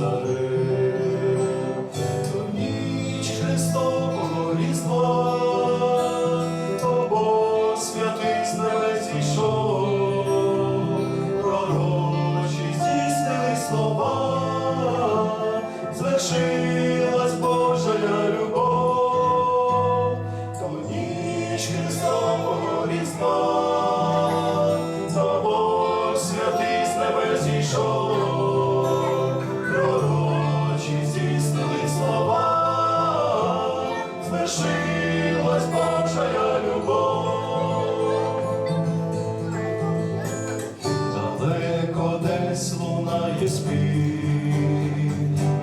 Назарив, ту ніч Христового різдва, Тобо святий з небес зійшов.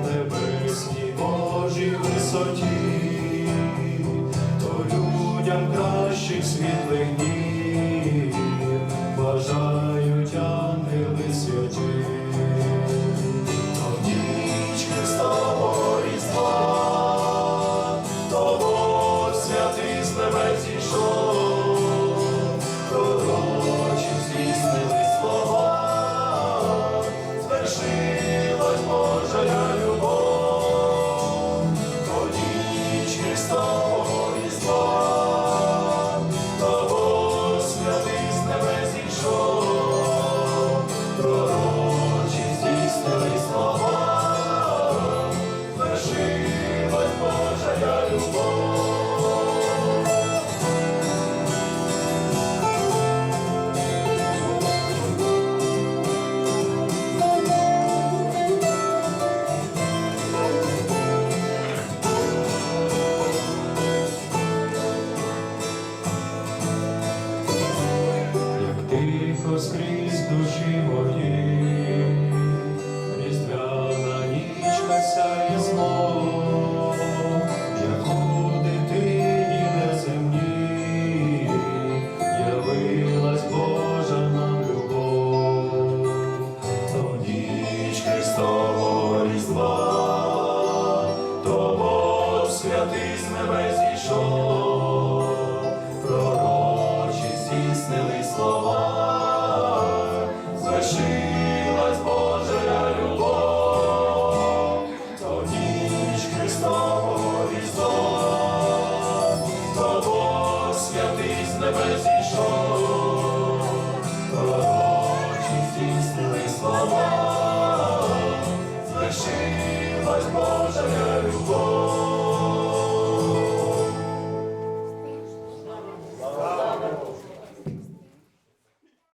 небесній Божій висоті, людям кращих світлих днів. he was born. Cristo te morreu. зійшов.